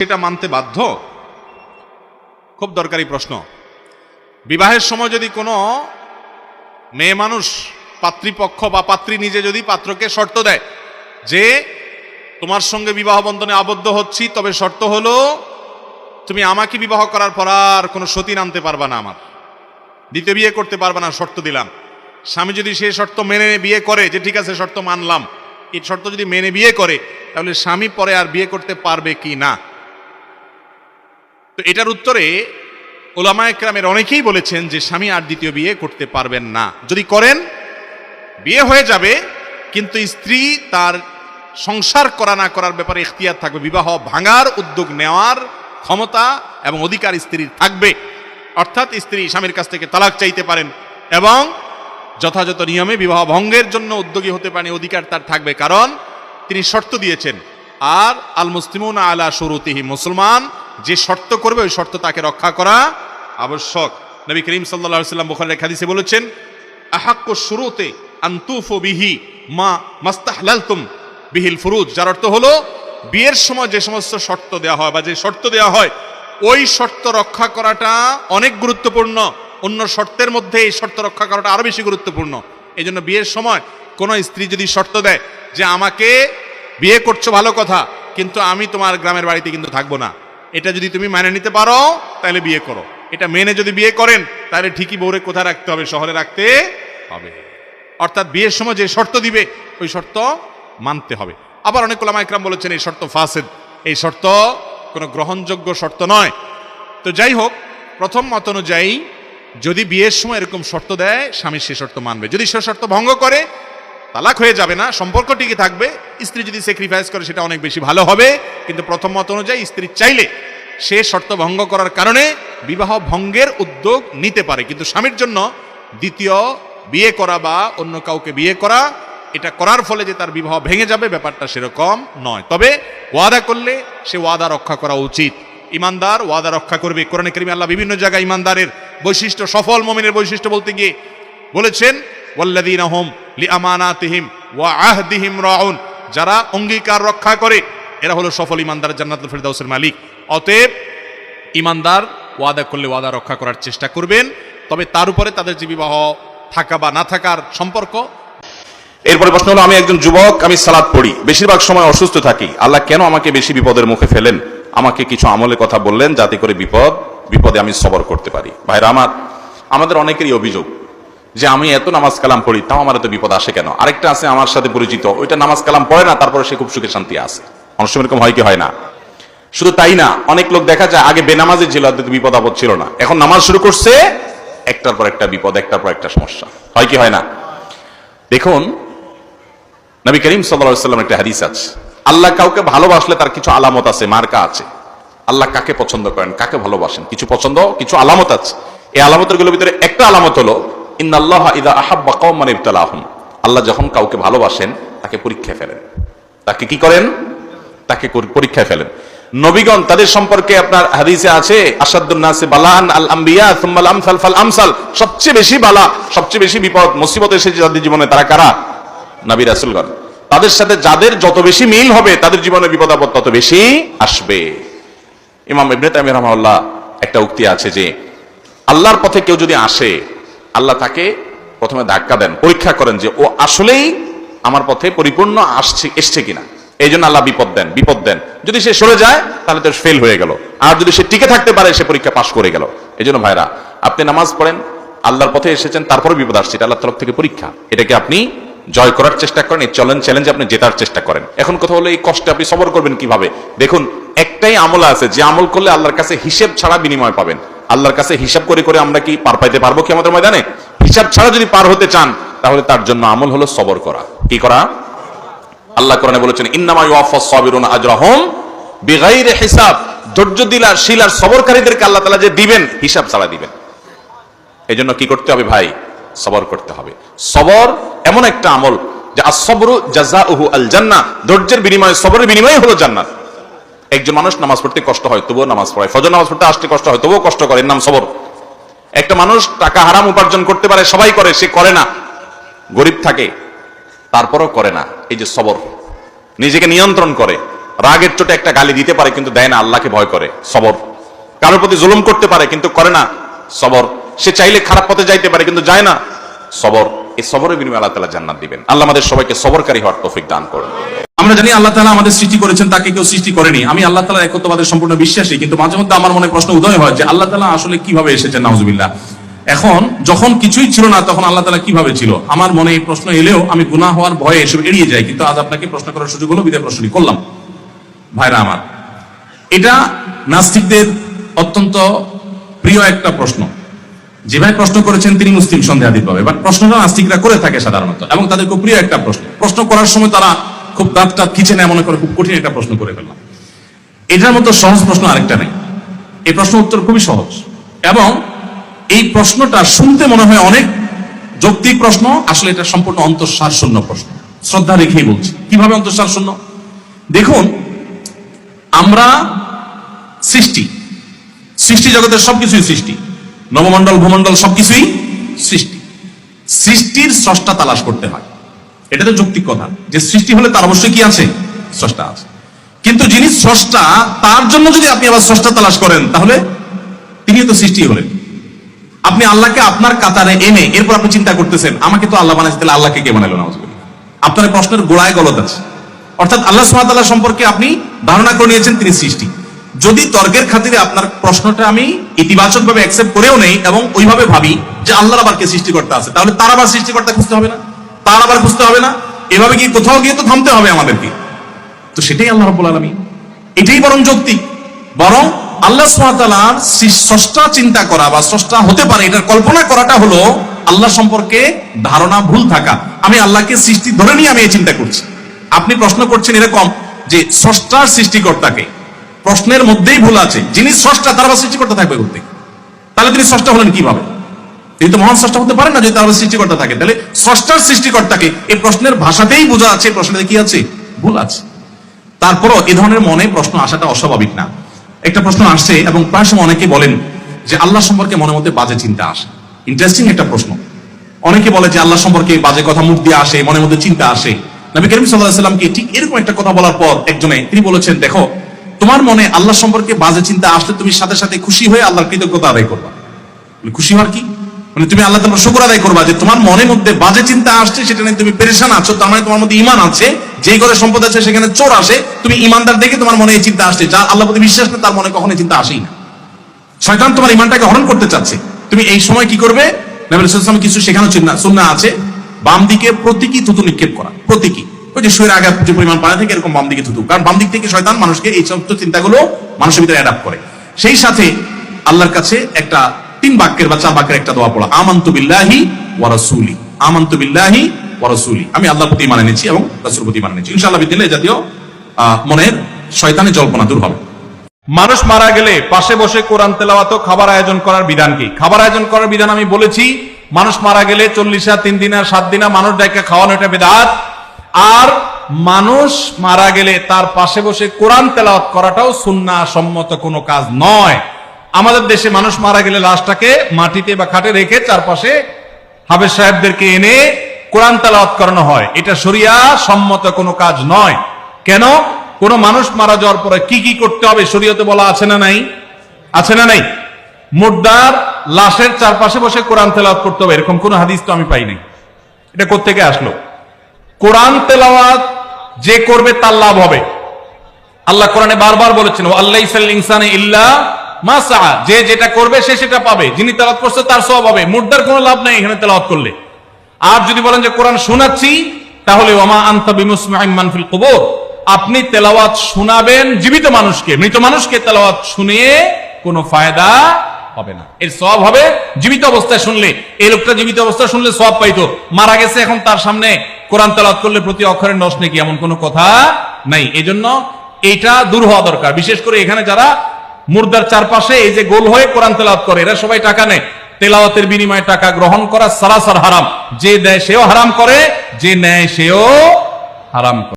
সেটা মানতে বাধ্য? খুব দরকারি প্রশ্ন। বিবাহের সময় যদি কোনো মেয়ে মানুষ পাত্রীপক্ষ বা পাত্রী নিজে যদি পাত্রকে শর্ত দেয় যে, তোমার সঙ্গে বিবাহ বন্ধনে আবদ্ধ হচ্ছি, তবে শর্ত হলো, তুমি আমাকে বিবাহ করার পর আর কোনো সতী আনতে পারবা না আমার। দ্বিতীয় বিয়ে করতে পারবা না, শর্ত দিলাম। স্বামী যদি সেই শর্ত মেনে বিয়ে করে, যে ঠিক আছে, শর্ত মানলাম। এই শর্ত যদি মেনে বিয়ে করে, তাহলে স্বামী পরে আর বিয়ে করতে পারবে কি না? তো এটার উত্তরে ওলামা একরামের অনেকেই বলেছেন যে স্বামী আর দ্বিতীয় বিয়ে করতে পারবেন না। যদি করেন, বিয়ে হয়ে যাবে, কিন্তু স্ত্রী তার সংসার করা না করার ব্যাপারে ইখতিয়ার থাকবে। বিবাহ ভাঙার উদ্যোগ নেওয়ার ক্ষমতা এবং অধিকার স্ত্রীর থাকবে। অর্থাৎ স্ত্রী স্বামীর কাছ থেকে তালাক চাইতে পারেন এবং যথাযথ নিয়মে বিবাহ ভঙ্গের জন্য উদ্যোগী হতে পারেন অধিকার তার থাকবে। কারণ তিনি শর্ত দিয়েছেন, আর আল মুসলিমুন আলা শুরুতিহি মুসলমান যে শর্ত করবে, ওই শর্ত তাকে রক্ষা করা আবশ্যক। নবী করিম সাল্লা সাল্লাম বোখারের হাদিসে বলেছেন আহাক্য শুরুতে আন্তুফু বিহি মা মাস্তাহলালতুম বিহিল ফুরুজ। যার অর্থ হলো, বিয়ের সময় যে সমস্ত শর্ত দেওয়া হয় বা যে শর্ত দেওয়া হয়, ওই শর্ত রক্ষা করাটা অনেক গুরুত্বপূর্ণ। অন্য শর্তের মধ্যে এই শর্ত রক্ষা করাটা আরও বেশি গুরুত্বপূর্ণ। এই জন্য বিয়ের সময় কোনো স্ত্রী যদি শর্ত দেয় যে, আমাকে বিয়ে করছ ভালো কথা, কিন্তু আমি তোমার গ্রামের বাড়িতে কিন্তু থাকব না। এটা যদি তুমি মেনে নিতে পারো, তাহলে বিয়ে করো। এটা মেনে যদি বিয়ে করেন, তাহলে ঠিকই বউরে কোথায় রাখতে হবে? শহরে রাখতে হবে। অর্থাৎ বিয়ের সময় যে শর্ত দিবে, ওই শর্ত মানতে হবে। আবার অনেক ওলামা একরাম বলেছেন, এই শর্ত ফাসেদ। এই শর্ত কোনো গ্রহণযোগ্য শর্ত নয়। তো যাই হোক, প্রথম মত অনুযায়ী যদি বিয়ের সময় এরকম শর্ত দেয়, স্বামী সে শর্ত মানবে। যদি সে শর্ত ভঙ্গ করে তালাক হয়ে যাবে না সম্পর্ক টিকে থাকবে? স্ত্রী যদি স্যাক্রিফাইস করে, সেটা অনেক বেশি ভালো হবে। কিন্তু প্রথম মত অনুযায়ী স্ত্রী চাইলে সে শর্ত ভঙ্গ করার কারণে বিবাহ ভঙ্গের উদ্যোগ নিতে পারে। কিন্তু স্বামীর জন্য দ্বিতীয় বিয়ে করা বা অন্য কাউকে বিয়ে করা, এটা করার ফলে যে তার বিবাহ ভেঙে যাবে, ব্যাপারটা সেরকম নয়। তবে ওয়াদা করলে সে ওয়াদা রক্ষা করা উচিত। ইমানদার ওয়াদা রক্ষা করবে। কোরআনে করিমে আল্লাহ বিভিন্ন জায়গায় ইমানদারের বৈশিষ্ট্য, সফল মমিনের বৈশিষ্ট্য বলতে গিয়ে বলেছেন ওয়া যারা অঙ্গীকার রক্ষা করে, এরা হলো সফল ইমানদার জান্নাতুল ফেরদাউসের মালিক। অতএব ইমানদার ওয়াদা করলে ওয়াদা রক্ষা করার চেষ্টা করবেন, তবে তার উপরে তাদের যে বিবাহ থাকা বা না থাকার সম্পর্ক। এরপরে প্রশ্ন হলো, আমি একজন যুবক, আমি সালাদ পড়ি, বেশিরভাগ সময় অসুস্থ থাকি। আল্লাহ কেন আমাকে বেশি বিপদের মুখে ফেলেন? আমাকে কিছু আমলের কথা বললেন যাতে করে বিপদ, বিপদে আমি সবর করতে পারি। ভাইরা আমার, আমাদের অনেকেরই অভিযোগ যে আমি এত নামাজ কালাম পড়ি, তাও আমার এত বিপদ আসে কেন? আরেকটা আছে আমার সাথে পরিচিত, ওইটা নামাজ কালাম পড়ে না, তারপরে সে খুব সুখে শান্তি আছে। অনেক এরকম হয় কি হয় না? শুধু তাই না, অনেক লোক দেখা যায় আগে বেনামাজি ছিল বিপদ আপদ ছিল না। এখন নামাজ শুরু করছে, একটার পর একটা বিপদ, একটার পর একটা সমস্যা। হয় কি হয় না? দেখুন, নবী করিম সাল্লাম একটা হাদিস আছে। আল্লাহ কাউকে ভালোবাসলে তার কিছু আলামত আছে, মার্কা আছে। আল্লাহ কাকে পছন্দ করেন, কাকে ভালোবাসেন? কিছু পছন্দ, কিছু আলামত আছে। এই আলামতেরগুলোর ভিতরে একটা আলামত হলো ইন্নাল্লাহ ইদা আহাব্বা কওমান ইবতালাহুম। আল্লাহ যখন কাউকে ভালোবাসেন, তাকে পরীক্ষায় ফেলেন। তাকে কি করেন? তাকে পরীক্ষায় ফেলেন। নবীগণ, তাদের সম্পর্কে আপনার হাদিসে আছে আসাদুন্নাসে বালান আল আম্বিয়া আমসাল ফাল আমসাল। সবচেয়ে বেশি বালা, সবচেয়ে বেশি বিপদ, মুসিবত এসেছে তাদের জীবনে তারা কারা? নবী রাসুলগণ। তাদের সাথে যাদের যত বেশি মিল হবে, তাদের জীবনে বিপদ আপদ তত বেশি আসবে। ইমাম ইবনে তাইমিয়া রাহমাহুল্লাহ একটা উক্তি আছে যে, আল্লাহর পথে কেউ যদি আসে আল্লাহ তাকে প্রথমে ধাক্কা দেন, পরীক্ষা করেন যে ও আসলেই আমার পথে পরিপূর্ণ আসছে, এসছে কিনা। এই জন্য আল্লাহ বিপদ দেন বিপদ দেন। যদি সে সরে যায়, তাহলে তো ফেল হয়ে গেল। আর যদি সে টিকে থাকতে পারে, সে পরীক্ষা পাশ করে গেল। এই জন্য ভাইরা, আপনি নামাজ পড়েন, আল্লাহর পথে এসেছেন, তারপরে বিপদ আসছে, এটা আল্লাহর তরফ থেকে পরীক্ষা। এটাকে আপনি জয় করার চেষ্টা করেন, এই চ্যালেঞ্জ চ্যালেঞ্জে আপনি জেতার চেষ্টা করেন। এখন কথা হলো, এই কষ্টে আপনি সবর করবেন কীভাবে? দেখুন, একটাই আমল আছে, যে আমল করলে আল্লাহর কাছে হিসেব ছাড়া বিনিময় পাবেন। আল্লাহর কাছে হিসাব করে করে আমরা কি পার পাইতে পারব কি আমাদের ময়দানে? হিসাব ছাড়া যদি পার হতে চান, তাহলে তার জন্য আমল হলো সবর করা। কি করা? আল্লাহ কোরআনে বলেছেন, ইন্নামা বিগাইরি হিসাব। ধৈর্য দিলার শিলার সবরকারীদেরকে আল্লাহ তালা যে দিবেন, হিসাব ছাড়া দিবেন। এই জন্য কি করতে হবে ভাই? সবর করতে হবে। সবর এমন একটা আমল, যে আসবরু জাযাউহু আল জান্নাহ ধৈর্যের বিনিময়ে, সবরের বিনিময়ে হলো জান্নাত। একজন মানুষ নামাজ পড়তে কষ্ট হয়, তবুও নামাজ পড়ে। ফজর নামাজ পড়তে আসতে কষ্ট হয়, তবুও কষ্ট করে। নাম সবর। একটা মানুষ টাকা হারাম উপার্জন করতে পারে, সবাই করে, সে করে না। গরিব থাকে, তারপরও করে না। এই যে সবর। নিজেকে নিয়ন্ত্রণ করে। রাগের চোটে একটা গালি দিতে পারে, কিন্তু দেয় না, আল্লাহকে ভয় করে। সবর। কারোর প্রতি জুলুম করতে পারে, কিন্তু করে না। সবর। সে চাইলে খারাপ পথে যাইতে পারে, কিন্তু যায় না। সবর। এই সবরের বিনিময়ে আল্লাহ তালা জান্নাত দিবেন। আল্লাহ আমাদের সবাইকে সবরকারী হওয়ার তৌফিক দান করুন। আমরা জানি আল্লাহ তালা আমাদের সৃষ্টি করেছেন, তাকে কেউ সৃষ্টি করেনি। আমি আল্লাহ তালা একত্ববাদের সম্পূর্ণ বিশ্বাসী, কিন্তু মাঝে মধ্যে আমার মনে প্রশ্ন উদয় হয় যে আল্লাহ তালা আসলে কীভাবে এসেছেন, নাউজুবিল্লাহ। এখন যখন কিছুই ছিল না, তখন আল্লাহ তালা কীভাবে ছিল? আমার মনে এই প্রশ্ন এলেও আমি গুনাহ হওয়ার ভয়ে এসব এড়িয়ে যাই, কিন্তু আজ আপনাকে প্রশ্ন করার সুযোগ হলো, বিদায় প্রশ্নটি করলাম। ভাইরা আমার, এটা নাস্তিকদের অত্যন্ত প্রিয় একটা প্রশ্ন। যে ভাই প্রশ্ন করেছেন, তিনি মুসলিম সন্দেহাতীত পাবে বাট প্রশ্নটা নাস্তিকরা করে থাকে সাধারণত, এবং তাদের খুব প্রিয় একটা প্রশ্ন। প্রশ্ন করার সময় তারা খুব দাঁত টাত খিচে নেয় মনে করে খুব কঠিন একটা প্রশ্ন করে ফেললাম। এটার মতো সহজ প্রশ্ন আরেকটা নেই। এই প্রশ্ন উত্তর খুবই সহজ। এবং এই প্রশ্নটা শুনতে মনে হয় অনেক যৌক্তিক প্রশ্ন, আসলে এটা সম্পূর্ণ অন্তঃসার শূন্য প্রশ্ন। শ্রদ্ধা রেখেই বলছি। কীভাবে অন্তঃসার শূন্য দেখুন, আমরা সৃষ্টি। সৃষ্টি জগতের সবকিছুই সৃষ্টি। নবমণ্ডল, ভূমণ্ডল সবকিছুই সৃষ্টি। সৃষ্টির স্রষ্টা তালাশ করতে হয়। এটা তো যৌক্তিক কথা। যে সৃষ্টি হলে তার অবশ্যই কি আছে? স্রষ্টা আছে। কিন্তু যিনি স্রষ্টা, তার জন্য যদি আপনি আবার স্রষ্টা তালাশ করেন, তাহলে তিনি তো সৃষ্টি হলেন। আপনি আল্লাহকে আপনার কাতারে এনে, এরপর আপনি চিন্তা করতেছেন, আমাকে তো আল্লাহ বানাইছে, তাহলে আল্লাহকে কে বানাইলো? না আপনার প্রশ্নের গোড়ায় গলত আছে। অর্থাৎ আল্লাহ সুবহানাহু সম্পর্কে আপনি ধারণা করে নিয়েছেন তিনি সৃষ্টি। যদি তর্কের খাতিরে আপনার প্রশ্নটা আমি ইতিবাচক ভাবে অ্যাকসেপ্ট করেও নেই এবং ওইভাবে ভাবি যে আল্লাহর আবার কে সৃষ্টিকর্তা আছে, তাহলে তার আবার সৃষ্টিকর্তা খুঁজতে হবে না? তার আবার খুঁজতে হবে না। এভাবে কি কোথাও গিয়ে তো থামতে হবে আমাদেরকে। তো সেটাই আল্লাহ রাব্বুল আলামিন। এটাই বরং যৌক্তিক বরং আল্লাহ সুবহানাহু স্রষ্টা চিন্তা করা বা স্রষ্টা হতে পারে, এটার কল্পনা করাটা হলো আল্লাহ সম্পর্কে ধারণা ভুল থাকা। আমি আল্লাহকে সৃষ্টি ধরে নিয়ে আমি এই চিন্তা করছি। আপনি প্রশ্ন করছেন এরকম যে স্রষ্টার সৃষ্টিকর্তাকে। প্রশ্নের মধ্যেই ভুল আছে। যিনি স্রষ্টা, তার আবার সৃষ্টিকর্তা থাকবে করতে তাহলে তিনি স্রষ্টা হলেন কীভাবে? তিনি তো মহান স্রষ্টা হতে পারেন না, যদি তার সৃষ্টিকর্তা থাকে। তাহলে স্রষ্টার সৃষ্টিকর্তাকে এই প্রশ্নের ভাষাতেই বোঝা আছে প্রশ্নে কি আছে? ভুল আছে। তারপরও এ ধরনের মনে প্রশ্ন আসাটা অস্বাভাবিক না। একটা প্রশ্ন আসছে এবং প্রায় সময় অনেকে বলেন যে আল্লাহ সম্পর্কে মনের মধ্যে বাজে চিন্তা আসে। ইন্টারেস্টিং একটা প্রশ্ন। অনেকে বলে যে আল্লাহ সম্পর্কে বাজে কথা মুখ দিয়ে আসে, মনের মধ্যে চিন্তা আসে। নবী করিম সাল্লাহ সাল্লামকে ঠিক এরকম একটা কথা বলার পর একজনে, তিনি বলেছেন, দেখো, তোমার মনে আল্লাহ সম্পর্কে বাজে চিন্তা আসলে তুমি সাথে সাথে খুশি হয়ে আল্লাহর কৃতজ্ঞতা আদায় করবা। খুশি হওয়ার কি? মানে তুমি আল্লাহ তোমার শুকর আদায় করবা যে তোমার মনের মধ্যে বাজে চিন্তা আসছে, সেটা নিয়ে তুমি পেরেশান আছো, তার মানে তোমার মধ্যে ইমান আছে, যেই ঘরে সম্পদ আছে সেখানে চোর আসে, তুমি ইমানদার দেখে তোমার মনে এই চিন্তা আসছে যার আল্লাহ প্রতি বিশ্বাস নেই, তার মনে কখনো চিন্তা আসেই না। শয়তান তোমার ইমানটাকে হরণ করতে চাচ্ছে। তুমি এই সময় কি করবে? নবী রাসূল কিছু শেখানো চিন্তা সুন্নাহ আছে। বাম দিকে প্রতীকী থুতু নিক্ষেপ করা, প্রতীকী। ওই যে শুয়ের আগে যে পরিমাণ পানি থেকে, এরকম বাম দিকে থুতু। কারণ বাম দিক থেকে শয়তান মানুষকে এই সমস্ত চিন্তাগুলো মানুষের ভিতরে অ্যাডাপ্ট করে। সেই সাথে আল্লাহর কাছে একটা তিন বাক্যের বা চার বাক্যের একটা দোয়া পড়া। আমান্তু বিল্লাহি ওয়া রাসূলি। আমান্তু বিল্লাহি ওয়া আমি আল্লাহর প্রতি মানে নিচ্ছি এবং রাসূল প্রতি মানে নিচ্ছি ইনশাআল্লাহ বিদিনে জাতীয় মনের শয়তানের জল্পনা দূর হবে। মানুষ মারা গেলে পাশে বসে কোরআন তেলাওয়াত খাবার আয়োজন করার বিধান কি? খাবার আয়োজন করার বিধান আমি বলেছি, মানুষ মারা গেলে চল্লিশা তিন দিনা, সাত দিনা মানুষ ডাইকা খাওয়ানো এটা বেদাত। আর মানুষ মারা গেলে তার পাশে বসে কোরআন তেলাওয়াত করাটাও সুন্না সম্মত কোনো কাজ নয়। আমাদের দেশে মানুষ মারা গেলে লাশটাকে মাটিতে বা খাটে রেখে চারপাশে হাফেজ সাহেবদেরকে এনে কোরআন তেলাওয়াত করানো হয়। এটা শরিয়া সম্মত কোনো কাজ নয়। কেন? কোন মানুষ মারা যাওয়ার পরে কি কি করতে হবে শরীয়তে বলা আছে না নাই? আছে না নাই? মুর্দার লাশের চারপাশে বসে কোরআন তেলাওয়াত করতে হবে। এরকম কোন হাদিস তো আমি পাই নাই। এটা কোত্থেকে আসলো? কোরআন তেলাওয়াত যে করবে তার লাভ হবে। আল্লাহ কোরআনে বারবার বলেছেন আল্লাহ ইনসানে ইল্লা মা সাআ। যে যেটা করবে সে সেটা পাবে। যিনি তেলাওয়াত করছে তার সব হবে। মুর্দার কোনো লাভ নাই এখানে তেলাওয়াত করলে। আর যদি বলেন যে কোরআন শোনাচ্ছি, তাহলে ওমা আনতা বিমুসমিআন মান ফিল আপনি তেলাওয়াত শোনাবেন জীবিত মানুষকে। মৃত মানুষকে তেলাওয়াত কোনো ফায়দা হবে না। এর সব হবে জীবিত অবস্থায় শুনলে। এই লোকটা জীবিত অবস্থায় শুনলে সব পাইতো। মারা গেছে এখন তার সামনে কোরআন তেলাওয়াত করলে প্রতি অক্ষরের নষ্ট নাকি এমন কোনো কথা নাই। এজন্য এইটা দূর হওয়া দরকার। বিশেষ করে এখানে যারা মুর্দার চারপাশে এই যে গোল হয়ে কোরআন তেলাওয়াত করে, এরা সবাই টাকা নেয়। তেলাওয়াতের বিনিময়ে টাকা গ্রহণ করা সারাসার হারাম। যে দেয় সেও হারাম করে, যে নেয় সেও হারাম করে।